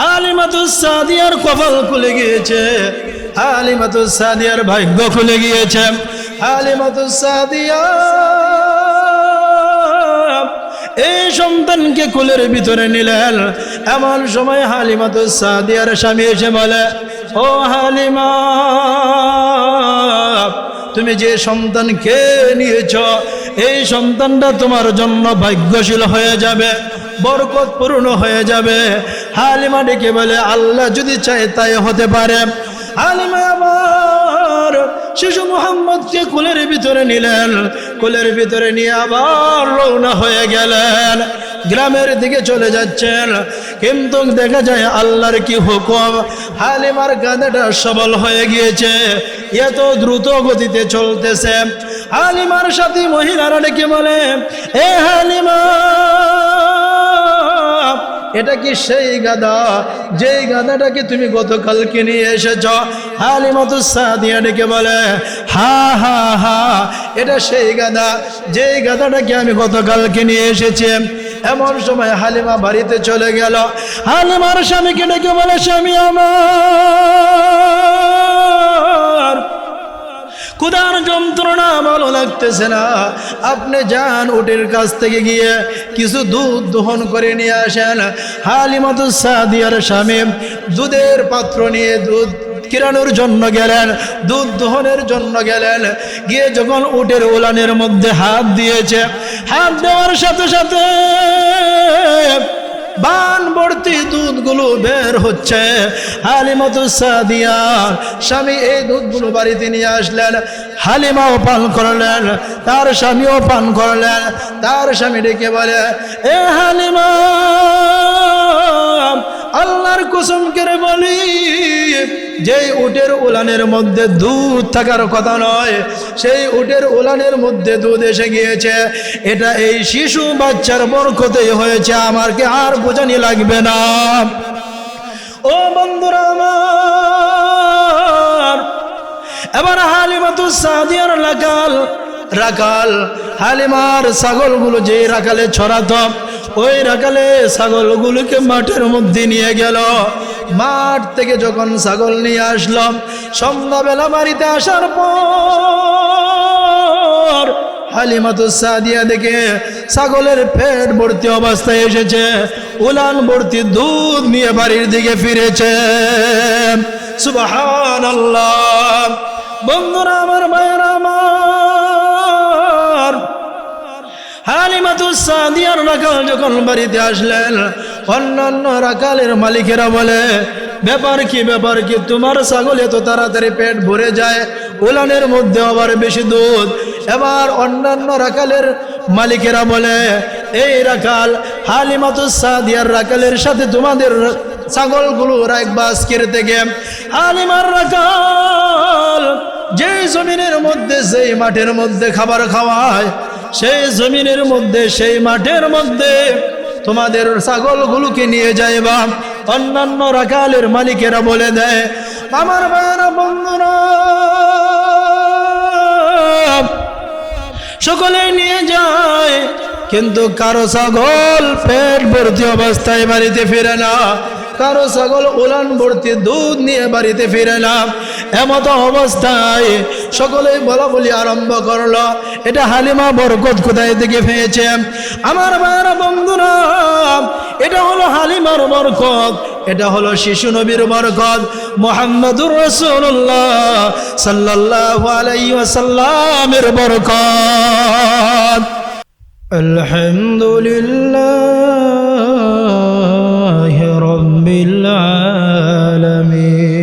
হালিমাতুস সাদিয়ার কপাল খুলে গিয়েছে। হালিমাতুস সাদিয়ার ভাগ্য খুলে গিয়েছে। হালিমাতুস সাদিয়া এই সন্তানকে কুলের ভিতরে নিলেন। এমন সময় হালিমাতুস সাদিয়ার স্বামী এসে বলে, ও হালিমা, তুমি যে সন্তানকে নিয়েছ, এই সন্তানটা তোমার জন্য ভাগ্যশীল হয়ে যাবে। বরকত পূর্ণ হয়ে যাবে। হালিমা ডেকে বলে, আল্লাহ যদি চায় তাই হতে পারে। হালিমা আবার শিশু মোহাম্মদকে কুলের ভিতরে নিলেন। কুলের ভিতরে নিয়ে আবার রওনা হয়ে গেলেন। গ্রামের দিকে চলে যাচ্ছেন। কিন্তু দেখা যায় আল্লাহর কি হুকুম? হালিমার গাঁদাটা সবল হয়ে গিয়েছে। এত দ্রুত গতিতে চলতেছে। হালিমার সাথে মহিলারা ডেকে বলে, এ হালিমা এটা কি সেই গাদা যেই গাদাটাকে তুমি গতকালকে নিয়ে এসেছ? হালিমাতু সাদিয়া ডেকে বলে, হা হা হা, এটা সেই গাদা যেই গাদাটাকে আমি গতকালকে নিয়ে এসেছি, এমন সময় হালিমা বাড়িতে চলে গেল। হালিমার স্বামীকে ডেকে বলে, স্বামী আমার কুদার যন্ত্রণা ভালো লাগতেছে না। আপনি যান উটের কাছ থেকে গিয়ে কিছু দুধ দহন করে নিয়ে আসেন। হালিমাতু সাদিয়ার স্বামী দুধের পাত্র নিয়ে দুধ কিরানোর জন্য গেলেন, দুধ দহনের জন্য গেলেন। গিয়ে যখন উটের ওলানের মধ্যে হাত দিয়েছে, হাত দেওয়ার সাথে সাথে ভর্তি দুধগুলো বের হচ্ছে। হালিমাতু সাদিয়া, স্বামী এই দুধগুলো বাড়িতে নিয়ে আসলেন। হালিমাও পান করলেন, তার স্বামীও পান করলেন। তার স্বামী ডেকে বলে, এ হালিমা, আল্লাহর কুসুম করে বলি যেই উটের উলানের মধ্যে দুধ থাকার কথা নয়, সেই উটের উলানের মধ্যে দুধ এসে গিয়েছে। এটা এই শিশু বাচ্চার বরকতেই হয়েছে আমারকে আর বোঝানি লাগবে না। ও বন্ধুরা আমার, এবার হালিমাতু সাদিয়ার লাগাল রাখাল, হালিমার ছাগলগুলো যে রাখালে ছড়াতো, ওই রাখালে ছাগলগুলোকে মাঠের মধ্যে নিয়ে গেল। মাঠ থেকে যখন ছাগল নিয়ে আসলাম সন্ধ্যাবেলা বাড়িতে আসার পর হালিমাতু সাদিয়া দেখে ছাগলের পেট ভর্তি অবস্থায় এসেছে, উলান ভর্তি দুধ নিয়ে বাড়ির দিকে ফিরেছে। আল্লাহ বন্ধুরা, আমার মায়ের, আমার হালিমাতু সাদিয়ার রাখাল যখন বাড়িতে আসলেন, অন্যান্য রাখালের মালিকেরা বলে, ব্যাপার কি ব্যাপার কি? তোমার ছাগল এত তাড়াতাড়ি পেট ভরে যায়, উলানের মধ্যে আবার বেশি দুধ। এবার অন্যান্য রাখালের মালিকেরা বলে, এই রাখাল হালিমাতু সাদিয়ার রাখালের সাথে তোমাদের ছাগলগুলো রাখবা আজকের থেকে। হালিমার রাখাল যেই জমিনের মধ্যে সেই মাঠের মধ্যে খাবার খাওয়ায় সেই জমিনের মধ্যে, সেই মাঠের মধ্যে তোমাদের ছাগলগুলোকে নিয়ে যাইবা অন্যান্য রাখালের মালিকেরা বলে দেয়, আমার ভাইয়েরা, বন্ধুরা, সকলে নিয়ে যায়, কিন্তু কারও ছাগল পেট ভর্তি অবস্থায় বাড়িতে ফিরে না, কারও ছাগল উলান ভর্তি দুধ নিয়ে বাড়িতে ফিরে না। এমত অবস্থায় সকলেই বলা বলি আরম্ভ করল। এটা হালিমা বরকত কোথায় থেকে পেয়েছে? আমার মায়ের বন্ধুরা, এটা হলো হালিমার বরকত, এটা হলো শিশু নবীর বরকত। মোহাম্মদুর রসুল্লাহ সাল্লাহ আলাইসাল্লামের বরকত। আলহামদুলিল্লাহ রবিল্লা আলমী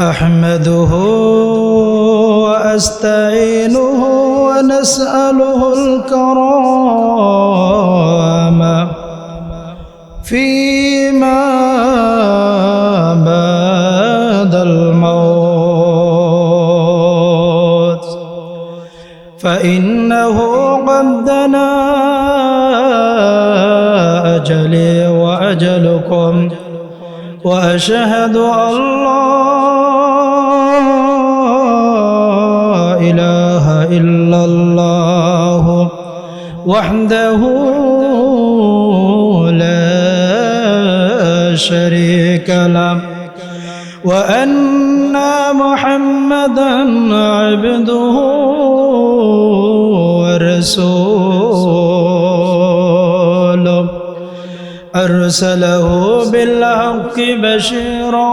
أحمده وأستعينه ونسأله الكرام فيما بعد الموت فإنه قد دنا أجلي وأجلكم وأشهد لا إله إلا الله وحده شريك له وأن محمدا عبده ورسوله. أرسله بالحق بشيرا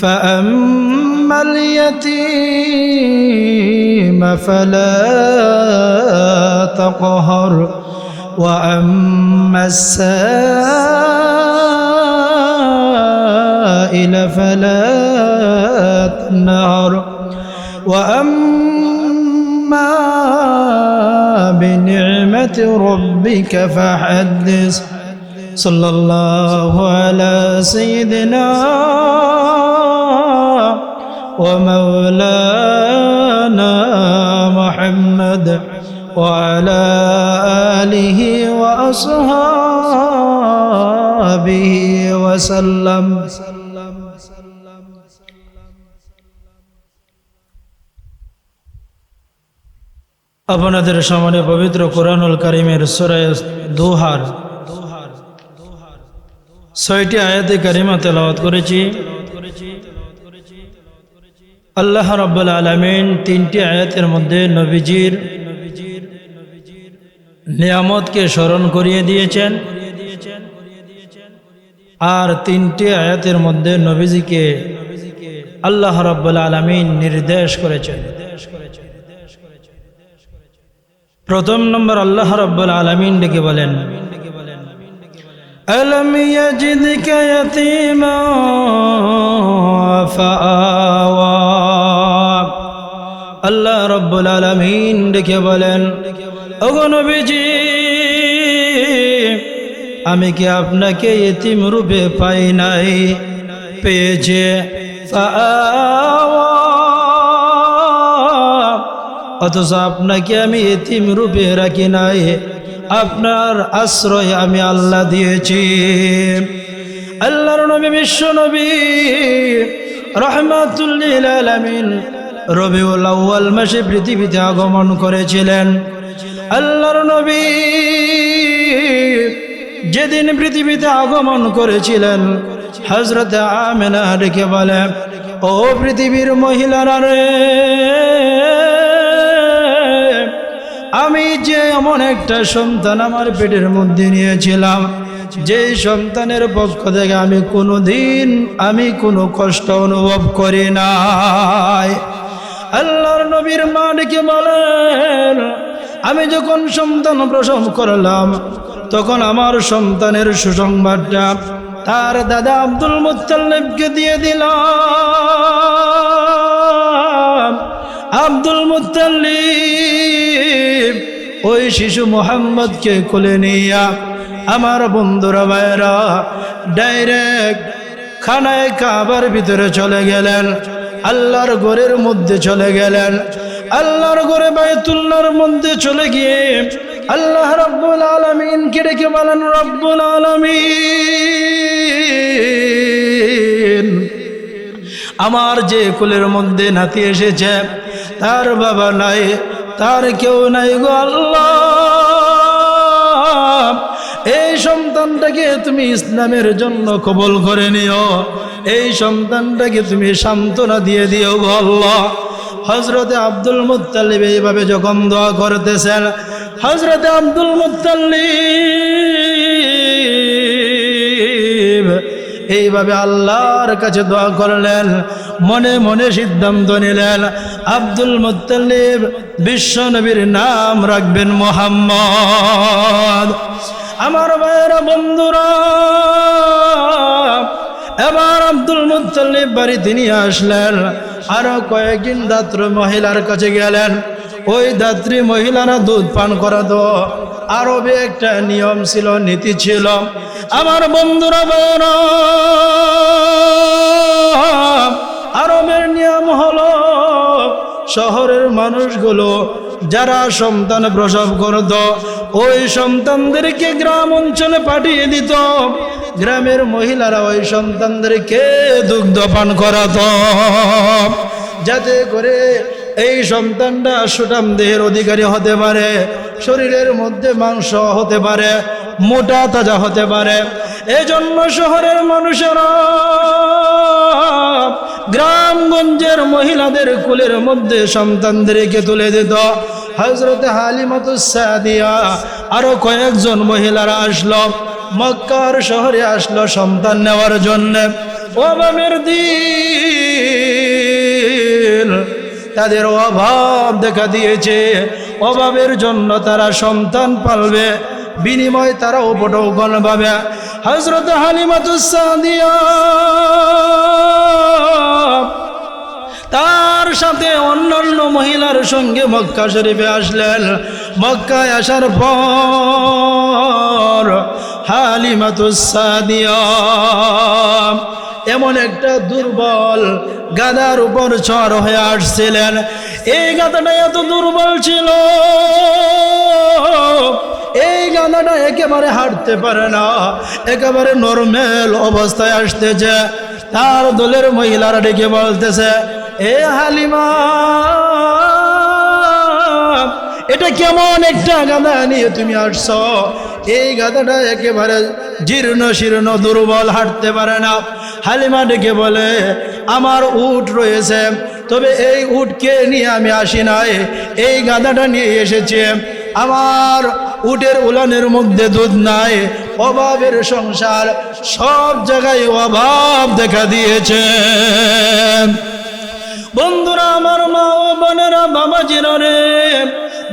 فأما اليتيم فلا تقهر وأما السائل فلا تنهر. وأما بنعمة ربك فحدث. صلى الله على سيدنا ومولانا محمد وعلى آله وأصحابه وسلم আপনাদের সামনে পবিত্র কোরআনুল কারিমের সুরায় দুহার ছয়টি আয়াতে কারিমা তেলাওয়াত করেছি আল্লাহ রব্বুল আলমিন তিনটি আয়াতের মধ্যে নবীজির নিয়ামতকে স্মরণ করিয়ে দিয়েছেন আর তিনটি আয়াতের মধ্যে নবীজিকে আল্লাহ রব্বুল আলমিন নির্দেশ করেছেন প্রথম নম্বর আল্লাহ রব্বুল আলমিন ডেকে বলেন ألم يجدك يتيما فآوى আল্লাহ রব্বুল আলমিন ডেকে বলেন, ওগো নবীজি, আমি কি আপনাকে এতিম রূপে পাই নাই? পেয়েছে। অথচ আপনাকে আমি এতিম রূপে রাখি নাই। আপনার আশ্রয় আমি আল্লাহ দিয়েছি। আল্লাহর নবী বিশ্ব নবী রহমাতুল্লিল আলামিন রবিউল আউয়াল মাসে পৃথিবীতে আগমন করেছিলেন। আল্লাহর নবী যেদিন পৃথিবীতে আগমন করেছিলেন হজরত আমেনা ডেকে বলে, ও পৃথিবীর মহিলারা রে, আমি যে এমন একটা সন্তান আমার পেটের মধ্যে নিয়েছিলাম যে সন্তানের পক্ষ থেকে আমি কোনো দিন আমি কোনো কষ্ট অনুভব করি নাই। আল্লাহর নবীর মা ডেকে বলেন, আমি যখন সন্তান প্রসব করলাম, তখন আমার সন্তানের সুসংবাদটা তার দাদা আব্দুল মুতাল্লিবকে দিয়ে দিলাম। আব্দুল মুতাল্লিব ওই শিশু মোহাম্মদকে কোলে নিয়া আমার বন্ধুরা ভাইরা ডাইরেক্ট খানায় কাবার ভিতরে চলে গেলেন। আল্লাহর ঘরের মধ্যে চলে গেলেন। আল্লাহর ঘরে বায়তুল্লাহর মধ্যে চলে গিয়ে আল্লাহ রব্বুল আলমিন কে ডেকে বলেন, রব্বুল আলমিন, আমার যে কুলের মধ্যে নাতি এসেছে, তার বাবা নাই, তার কেউ নাই গো আল্লাহ। এই সন্তানটাকে তুমি ইসলামের জন্য কবল করে নিও। এই সন্তানটাকে তুমি সান্ত্বনা দিয়ে দিও আল্লাহ। হজরতে আব্দুল মুত্তালিব এইভাবে যখন দোয়া করতেছেন হজরতে আব্দুল মুত্তালিব এইভাবে আল্লাহর কাছে দোয়া করলেন, মনে মনে সিদ্ধান্ত নিলেন, আব্দুল মুত্তালিব বিশ্ব নবীর নাম রাখবেন মোহাম্মদ। আমার ভাইয়েরা বন্ধুরা এবার আব্দুল মুত্তালিব বাড়ি তিনি আসলেন। আরও কয়েকদিন দাত্র মহিলার কাছে গেলেন। ওই দাত্রী মহিলারা দুধ পান করাতো। আরবে একটা নিয়ম ছিল নীতি ছিল। আমার বন্ধুরা বোনেরা, আরবের নিয়ম হলো শহরের মানুষগুলো যারা সন্তান প্রসব করত ওই সন্তানদেরকে গ্রাম অঞ্চলে পাঠিয়ে দিত। গ্রামের মহিলারা ওই সন্তানদেরকে দুগ্ধ পান করাত। যাতে করে এই সন্তানটা সুটাম দেহের অধিকারী হতে পারে, শরীরের মধ্যে মাংস হতে পারে, মোটা তাজা হতে পারে। এজন্য শহরের মানুষেরা গ্রামগঞ্জের মহিলাদের কুলের মধ্যে সন্তানদেরকে তুলে দিত। হজরত হালিমাতুসাদিয়া আরও কয়েকজন মহিলারা আসলো। মক্কার শহরে আসলো সন্তান নেওয়ার জন্য। অভাবের দিন তাদের অভাব দেখা দিয়েছে। অভাবের জন্য তারা সন্তান পালবে, বিনিময় তারা উপটৌকন পাবে। হজরত হালিমাতুসাদিয়া তার সাথে অন্যান্য মহিলার সঙ্গে মক্কা শরীফে আসলেন। মক্কায় আসার পর হালিমাতুসাদিয়া এমন একটা দুর্বল গাদার উপর চর হয়ে আসছিলেন। এই গাদাটা এত দুর্বল ছিল, এই গাদাটা একেবারে হাঁটতে পারে না, একেবারে নর্মেল অবস্থায় আসতেছে। তার দলের মহিলারা ডেকে বলতেছে এ হালিমা, এটা কেমন একটা গাদা নিয়ে তুমি আসছো? এই গাদাটা একেবারে জীর্ণ শীর্ণ, দুর্বল, হাঁটতে পারে না। হালিমা ডেকে বলে, আমার উট রয়েছে, তবে এই উটকে নিয়ে আমি আসি নাই। এই গাদাটা নিয়ে এসেছি। আমার উটের উলানের মধ্যে দুধ নাই। অভাবের সংসার সব জায়গায় অভাব দেখা দিয়েছে। বন্ধুরা, আমার মা ও বোনেরা বাবা রে,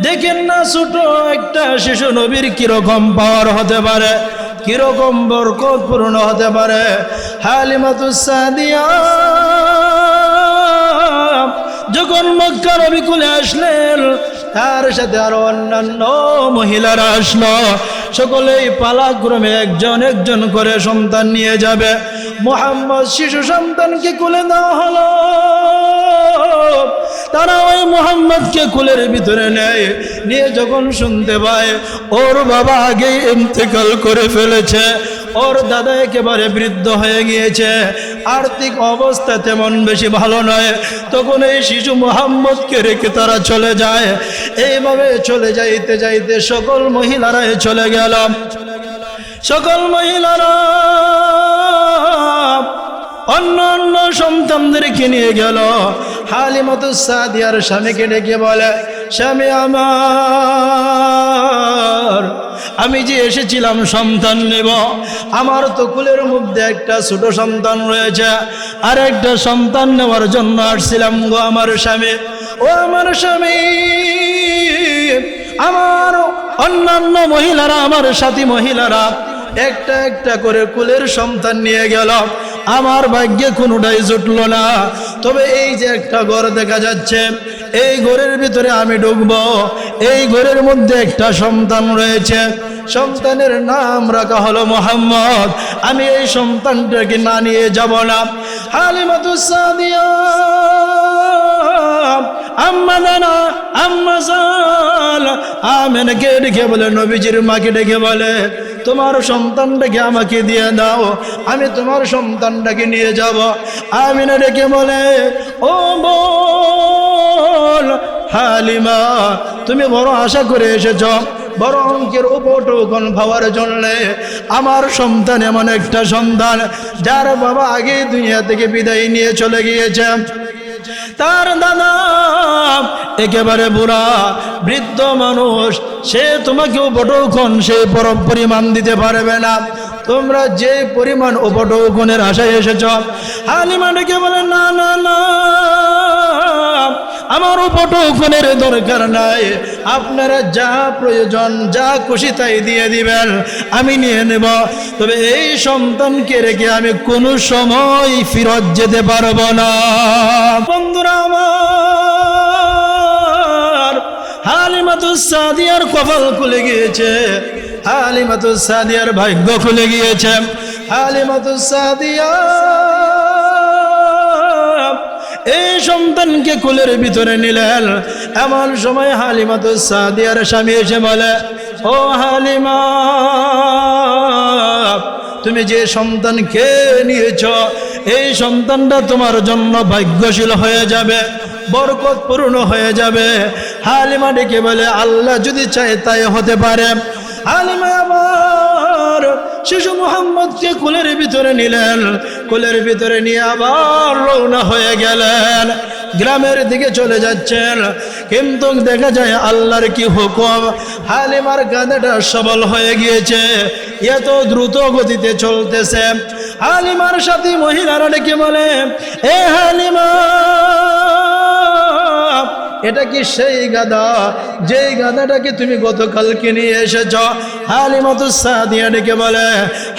দেখেন না ছোট একটা শিশু নবীর কীরকম পাওয়ার হতে পারে, কীরকম বরকতপূর্ণ হতে পারে। হালিমাতুসাদিয়া যখন মক্কা নবী কুলে আসলেন, তার সাথে আরও অন্যান্য মহিলারা আসলো। সকলেই পালাক্রমে একজন একজন করে সন্তান নিয়ে যাবে। মোহাম্মদ শিশু সন্তানকে কুলে দেওয়া হলো। তারা ওই মোহাম্মদকে কুলের ভিতরে নেয়। নিয়ে যখন শুনতে পায়, ওর বাবা আগেই ইন্তেকাল করে ফেলেছে। ওর দাদা একেবারে বৃদ্ধ হয়ে গিয়েছে। আর্থিক অবস্থা তেমন বেশি ভালো নয়। তখন এই শিশু মোহাম্মদকে রেখে তারা চলে যায়। এইভাবে চলে যাইতে যাইতে সকল মহিলারাই চলে গেল। সকল মহিলারা অন্য অন্য সন্তানদেরকে নিয়ে গেল। হালিমাতু সাদিয়ার স্বামীকে ডেকে বলে, স্বামী আমার, আমি যে এসেছিলাম সন্তান নেব। আমার তো কুলের মধ্যে একটা ছোট সন্তান রয়েছে। আর একটা সন্তান নেওয়ার জন্য আসছিলাম গো আমার স্বামী। ও আমার স্বামী, আমার অন্যান্য মহিলারা, আমার সাথী মহিলারা একটা একটা করে কুলের সন্তান নিয়ে গেল। আমার ভাগ্যে কোনোটাই জুটলো না। তবে এই যে একটা ঘর দেখা যাচ্ছে, এই ঘরের ভিতরে আমি ঢুকবো। এই ঘরের মধ্যে একটা সন্তান রয়েছে। সন্তানের নাম রাখা হলো মোহাম্মদ। আমি এই সন্তানটাকে না নিয়ে যাব না। হালিমাতুসাদিয়া আম্মা দানা আম্মা জাল। আমেনকে ডেকে বলে, নবীজির মাকে ডেকে বলে তোমার সন্তানটাকে আমাকে দিয়ে দাও। আমি তোমার সন্তানটাকে নিয়ে যাব। আমিনা ডেকে বলে, ও বল, হালিমা, তুমি বড় আশা করে এসেছ। বড় অঙ্কের উপটৌকন পাওয়ার জন্য আমার সন্তান এমন একটা সন্তান, যার বাবা আগে দুনিয়া থেকে বিদায় নিয়ে চলে গিয়েছে। তার দাদা একেবারে বুড়া, বৃদ্ধ মানুষ সে তোমাকে উপটৌখন সেই পরম পরিমাণ দিতে পারবে না। তোমরা যে পরিমাণ উপটৌকনের আশায় এসেছ, হালিমা ডেকে বলে, না না না আমার উপটৌকনের দরকার নাই। আপনারা যা প্রয়োজন, যা খুশি তাই দিয়ে দিবেন, আমি নিয়ে নেব। তবে এই সন্তানকে রেখে আমি কোনো সময় ফিরত যেতে পারব না। বন্ধুরা আমার হালিমাতুস সাদিয়ার কপাল খুলে গিয়েছে। হালিমাতুস সাদিয়ার ভাগ্য খুলে গিয়েছে। হালিমাতুস সাদিয়া এই সন্তানকে কুলের ভিতরে নিলেন। এমন সময় হালিমাতুস সাদিয়ার স্বামী এসে বলে, ও হালিমা, তুমি যে সন্তানকে নিয়েছ, এই সন্তানটা তোমার জন্য ভাগ্যশীল হয়ে যাবে। বরকত পূর্ণ হয়ে যাবে। হালিমা ডেকে বলে, আল্লাহ যদি চায় তাই হতে পারে। হালিমা আবার শিশু মোহাম্মদকে কুলের ভিতরে নিলেন। কুলের ভিতরে নিয়ে আবার রওনা হয়ে গেলেন। গ্রামের দিকে চলে যাচ্ছেন। কিন্তু দেখা যায় আল্লাহর কি হুকুম? হালিমার গাঁদাটা সবল হয়ে গিয়েছে। এত দ্রুত গতিতে চলতেছে। হালিমার সাথে মহিলারা ডেকে বলে, এ হালিমা এটা কি সেই গাদা যেই গাদাটাকে তুমি গতকালকে নিয়ে এসেছ? হালিমাতু সাদিয়া ডেকে বলে,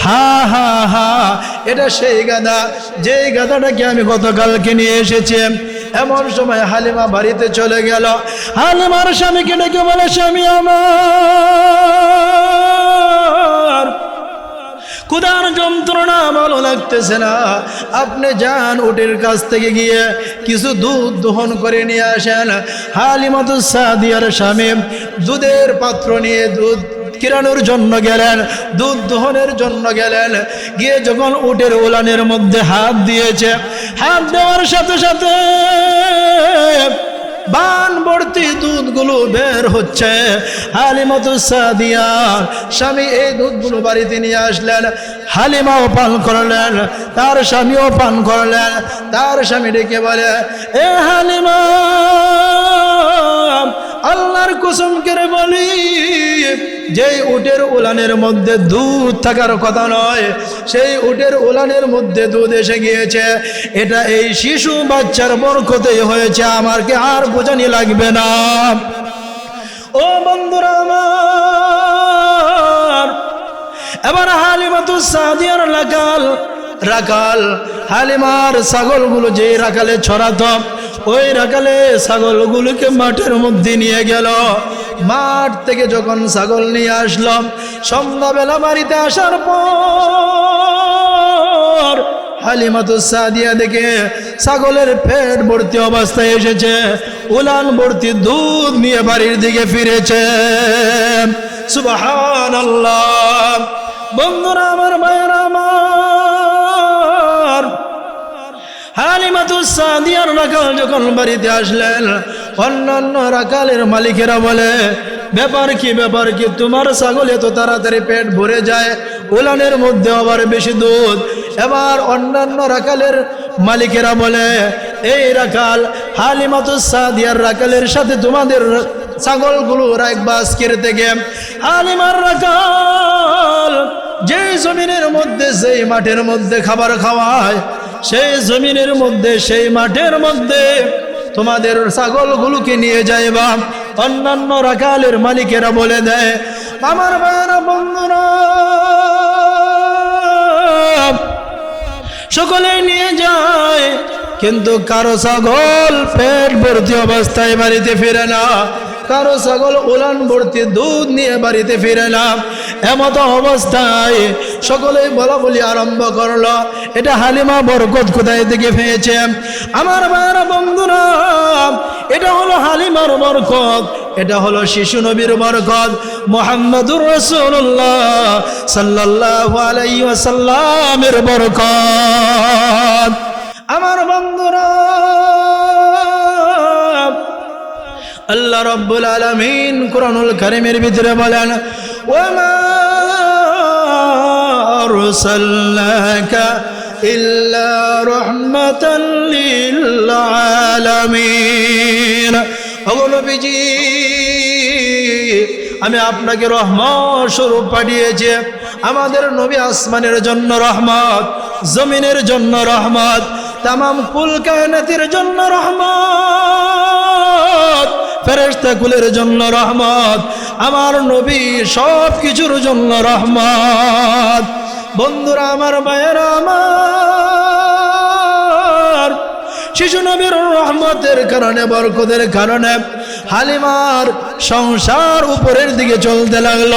হা হা হা, এটা সেই গাদা যেই গাদাটাকে আমি গতকালকে নিয়ে এসেছি, এমন সময় হালিমা বাড়িতে চলে গেল। হালিমার স্বামীকে ডেকে বলে, স্বামী আমার। কুদার যন্ত্রণা ভালো লাগতেছে না। আপনি যান উটের কাছ থেকে গিয়ে কিছু দুধ দহন করে নিয়ে আসেন। হালিমাতু সাদিয়ার স্বামী দুধের পাত্র নিয়ে দুধ কিরানোর জন্য গেলেন, দুধ দহনের জন্য গেলেন। গিয়ে যখন উটের উলানের মধ্যে হাত দিয়েছে, হাত দেওয়ার সাথে সাথে বান ভর্তি দুধগুলো বের হচ্ছে। হালিমাতু সাদিয়া স্বামী এই দুধগুলো বাড়িতে নিয়ে আসলেন। হালিমাও পান করলেন, তার স্বামীও পান করলেন। তার স্বামী ডেকে বলে, এ হালিমা আল্লাহর কুসুম করে বলি, যেই উটের উলানের মধ্যে দুধ থাকার কথা নয়, সেই উটের উলানের মধ্যে দুধ এসে গিয়েছে। এটা এই শিশু বাচ্চার বরকতেই হয়েছে আমাকে আর বোঝানি লাগবে না। ও বন্ধুরা আমার, এবার হালিমাতু সাদিয়ার লাগাল রাখাল হালিমার ছাগলগুলো যে রাখালে ছড়াতো ওই রাখালে ছাগলগুলোকে মাঠের মধ্যে নিয়ে গেল। মাঠ থেকে যখন ছাগল নিয়ে আসলাম সন্ধ্যাবেলা বাড়িতে আসার পর সাদিয়া দেখে ছাগলের ভর্তি অবস্থায় এসেছে। উলান ভর্তি দুধ নিয়ে বাড়ির দিকে ফিরেছে। বন্ধুরা, আমার মায়ের, আমার হালিমাতু সাদিয়ার রাখাল যখন বাড়িতে আসলেন, অন্যান্য রাখালের মালিকেরা বলে, ব্যাপার কি ব্যাপার কি? তোমার ছাগল এত তাড়াতাড়ি পেট ভরে যায়, উলানের মধ্যে আবার বেশি দুধ। এবার অন্যান্য রাখালের মালিকেরা বলে, এই রাখাল হালিমাতু সাদিয়ার রাখালের সাথে তোমাদের ছাগলগুলো রাখবা আজকের থেকে। হালিমার রাখাল যেই জমিনের মধ্যে সেই মাঠের মধ্যে খাবার খাওয়ায় সেই জমিনের মধ্যে, সেই মাঠের মধ্যে তোমাদের ছাগলগুলোকে নিয়ে যাইবা অন্যান্য রাখালের মালিকেরা বলে দেয়, আমার ভাইয়েরা, বন্ধুরা, সকলে নিয়ে যায়, কিন্তু কারও ছাগল পেট ভর্তি অবস্থায় বাড়িতে ফিরে না, কারও ছাগল উলান ভর্তি দুধ নিয়ে বাড়িতে ফিরে না এমত অবস্থায় সকলেই বলা বলি আরম্ভ করল। এটা হালিমা বরকত কোথায় থেকে পেয়েছে? আমার ভাইয়েরা বন্ধুরা, এটা হলো হালিমার বরকত, এটা হলো শিশু নবীর বরকত। মোহাম্মদুর রসুল্লাহ সাল্লাহ আলাইসাল্লামের বরকত। আমার বন্ধুরা, আল্লাহ রব্বুল আলমিন কোরআনুল করিমের ভিতরে বলেন ওমা أرسلناك إلا رحمة للعالمين أقول نبيجي আমি আপনাকে রহমত স্বরূপ পাঠিয়েছি আমাদের নবী আসমানের জন্য রহমত জমিনের জন্য রহমত তামাম কুল কায়নাতের জন্য রহমত ফেরেস্তা কুলের জন্য রহমত, আমার নবী সব কিছুর জন্য রহমত। বন্ধুরা, আমার মায়েরা, আমার শিশু নবীর রহমতের কারণে, বরকতের কারণে হালিমার সংসার উপরের দিকে চলতে লাগল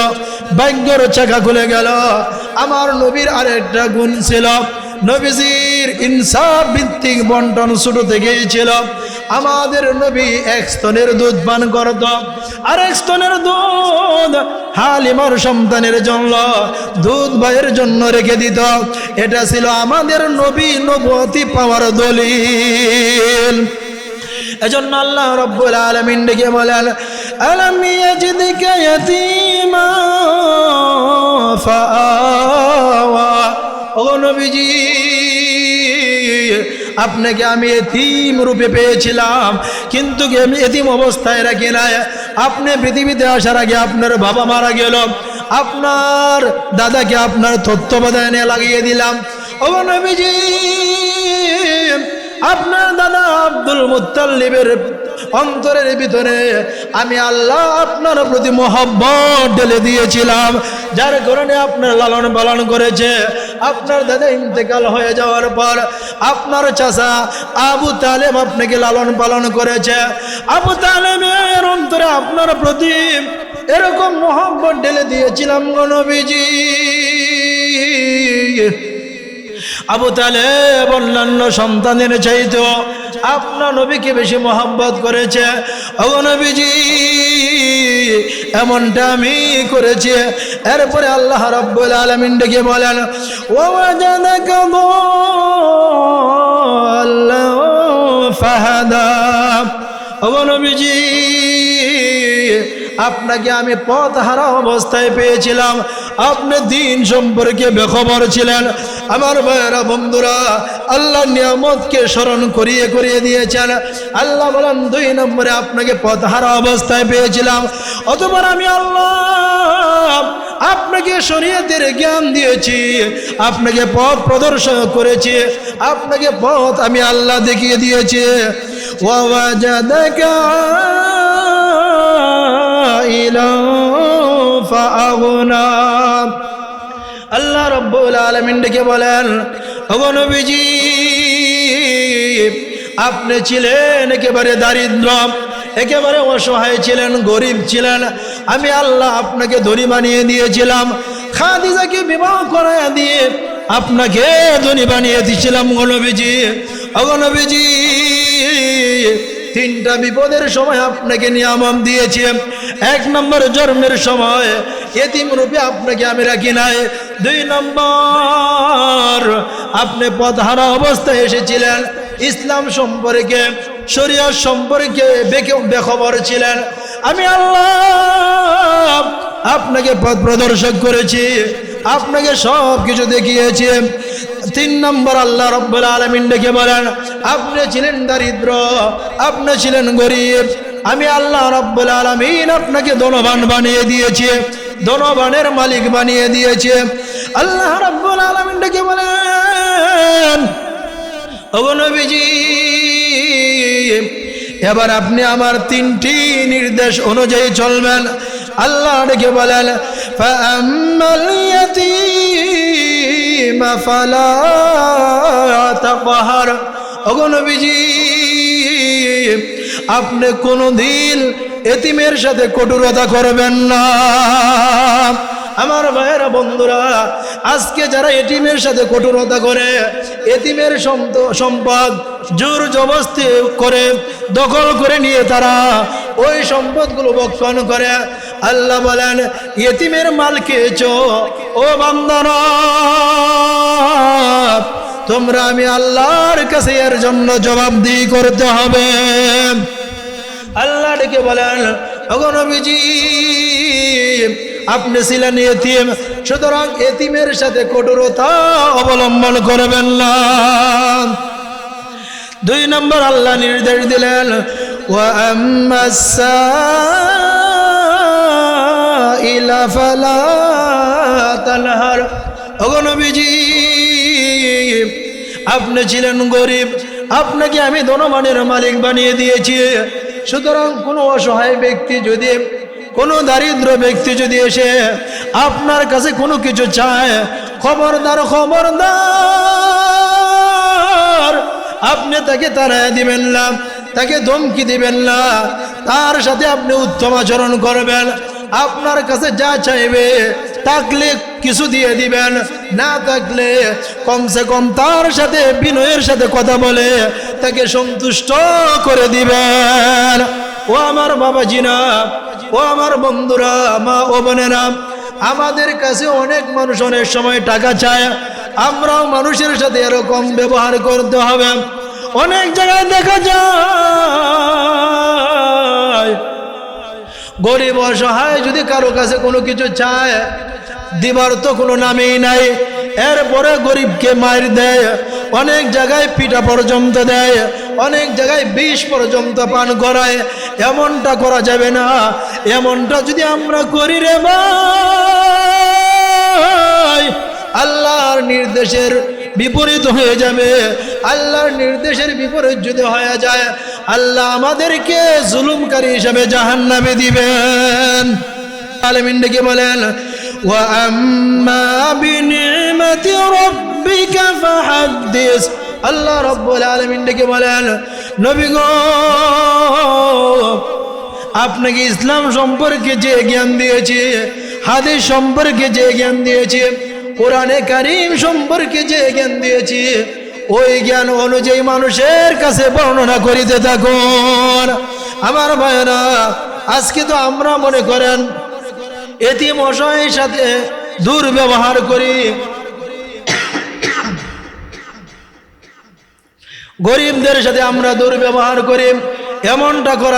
ভাগ্যর চাকা খুলে গেল, আমার নবীর আরেকটা গুণ ছিল, নবীজির ইনসাফ ভিত্তিক বন্টন শুরু থেকেই ছিল আমাদের নবী এক স্তনের দুধ পান করত, আর এক স্তনের দুধ হালিমার সন্তানের জন্য দুধ ভাইয়ের জন্য রেখে দিত। এটা ছিল আমাদের নবী নবতী পাওয়ার দলিল। এজন্য আল্লাহ রব্বুল আলামিন ডেকে বলেন, আলাম ইয়াজিদিকা ইয়াতীমা ফাআওয়া ও নবীজি আপনাকে আমি এতিম রূপে পেয়েছিলাম। কিন্তু কি আমি এতিম অবস্থায় রাখি নাই? আপনি পৃথিবীতে আসার আগে আপনার বাবা মারা গেল। আপনার দাদাকে আপনার তত্ত্বাবধানে লাগিয়ে দিলাম। অবনবীজি নবীজি, আপনার দাদা আব্দুল মুত্তাল্লিবের অন্তরের ভিতরে আমি আল্লাহ আপনার প্রতি মোহব্বত ঢেলে দিয়েছিলাম, যার কারণে আপনার লালন পালন করেছে। আপনার দাদা ইন্তেকাল হয়ে যাওয়ার পর আপনার চাষা আবু তালেম আপনাকে লালন পালন করেছে। আবু তালেবের অন্তরে আপনার প্রতি এরকম মোহব্বত ঢেলে দিয়েছিলাম গণবিজি আবু তালেব অন্যান্য সন্তানের চাইতো আপনার নবীকে বেশি মোহাম্মত করেছে। ও নবীজি, এমনটা আমি করেছি। এরপরে আল্লাহ রব্বুল আলমিন ডেকে বলেন ও ফাহাদা। ও আপনাকে আমি পথ হারা অবস্থায় পেয়েছিলাম। আপনি দিন সম্পর্কে বেখবর ছিলেন। আমার ভাইয়েরা, বন্ধুরা আল্লাহ নিয়ামতকে স্মরণ করিয়ে করিয়ে দিয়েছেন। আল্লাহ বলেন, দুই নম্বরে আপনাকে পথ হারা অবস্থায় পেয়েছিলাম। অতবার আমি আল্লাহ আপনাকে শরীয়তের জ্ঞান দিয়েছি, আপনাকে পথ প্রদর্শন করেছি, আপনাকে পথ আমি আল্লাহ দেখিয়ে দিয়েছি। ওয়াজাদাকা عائلا فأغنى আল্লাহ রব্বুল আলমিন ডেকে বলেন ওগো নবীজি আপনি ছিলেন একেবারে দারিদ্র একেবারে অসহায় ছিলেন গরিব ছিলেন আমি আল্লাহ আপনাকে ধনী বানিয়ে দিয়েছিলাম খাদিজাকে বিবাহ করাইয়া দিয়ে আপনাকে ধনী বানিয়ে দিয়েছিলাম গণবীজি অগণবীজি তিনটা বিপদের সময় আপনাকে নিয়ামম দিয়েছে। এক নম্বর জন্মের সময় এতিম রূপে আপনাকে আমি রাখি নাই। দুই নম্বর, আপনি পথহারা অবস্থায় এসেছিলেন। ইসলাম সম্পর্কে শরিয়া সম্পর্কে বেখবর ছিলেন। আমি আল্লাহ আপনাকে পথ প্রদর্শক করেছি। আপনাকে সব কিছু দেখিয়েছি। তিন নম্বর আল্লাহ রব্বুল আলমিন ডেকে বলেন, আপনি ছিলেন দারিদ্র, আপনি ছিলেন গরিব, আমি আল্লাহ রব্বুল আলমিন আপনাকে ধনবান বানিয়ে দিয়েছি, ধনবানের মালিক বানিয়ে দিয়েছে। আল্লাহ রব্বুল আলমিন ডেকে বলেন অবনবীজি এবার আপনি আমার তিনটি নির্দেশ অনুযায়ী চলবেন। আল্লাহ ডেকে বলেন فأما اليتيم فلا تقهر ওগো নবীজি আপনি কোনোদিন এতিমের সাথে কঠোরতা করবেন না আমার ভাইয়েরা বন্ধুরা আজকে যারা এটিমের সাথে কঠোরতা করে এতিমের সম্প- সম্পদ জোর জবস্তি করে দখল করে নিয়ে তারা ওই সম্পদগুলো বক্ষণ করে আল্লাহ বলেন, ইয়েতিমের মাল খেয়েছ ও বন্দন তোমরা আমি আল্লাহর কাছে এর জন্য জবাবদি করতে হবে। আল্লাহ ডেকে বলেন অগণবিজি আপনি ছিলেন এতিম সুতরাং এতিমের সাথে কঠোরতা অবলম্বন করবেন না। দুই নম্বর আল্লাহ নির্দেশ দিলেন, ওয়া ইলা ফালা তানহার। আপনি ছিলেন গরিব, আপনাকে আমি ধনমানের মালিক বানিয়ে দিয়েছি। সুতরাং কোনো অসহায় ব্যক্তি যদি, কোনো দারিদ্র ব্যক্তি যদি এসে আপনার কাছে কোনো কিছু চায়, খবরদার খবরদার, আপনি তাকে তারায় দিবেন না, তাকে ধমকি দিবেন না, তার সাথে আপনি উত্তম আচরণ করবেন। আপনার কাছে যা চাইবে, থাকলে কিছু দিয়ে দিবেন। না থাকলে কমসে কম তার সাথে, বিনয়ের সাথে কথা বলে তাকে সন্তুষ্ট করে দিবেন। ও আমার বাবাজিনা ও আমার বন্ধুরা, মা ও বোনেরা, আমাদের কাছে অনেক মানুষ অনেক সময় টাকা চায়। আমরাও মানুষের সাথে এরকম ব্যবহার করতে হবে। অনেক জায়গায় দেখা যায়। গরিব অসহায় যদি কারও কাছে কোনো কিছু চায়, দিবার তো কোনো নামেই নাই। এরপরে গরিবকে মার দেয়, অনেক জায়গায় পিঠা পর্যন্ত দেয়, অনেক জায়গায় বিষ পর্যন্ত পান করায়। এমনটা করা যাবে না, এমনটা যদি আমরা করি রে আল্লাহর নির্দেশের বিপরীত হয়ে যাবে। আল্লাহর নির্দেশের বিপরীত যদি হয়ে যায় আল্লাহ আমাদেরকে জুলুমকারী হিসাবে জাহান নামে দিবেন। আলমিন ডেকে বলেন আল্লাহ রব্বুল আলমিন ডেকে বলেন, নবী আপনাকে ইসলাম সম্পর্কে যে জ্ঞান দিয়েছে, হাদিস সম্পর্কে যে জ্ঞান দিয়েছে, কোরআনে কারিম সম্পর্কে যে জ্ঞান দিয়েছে ওই জ্ঞান অনুযায়ী মানুষের কাছে বর্ণনা করিতে থাকুন। আমার ভাইরা আজকে তো আমরা মনে করেন এটি মশাইয়ের সাথে দুর্ব্যবহার করি। গরিবদের সাথে আমরা দুর্ব্যবহার করি, এমনটা করা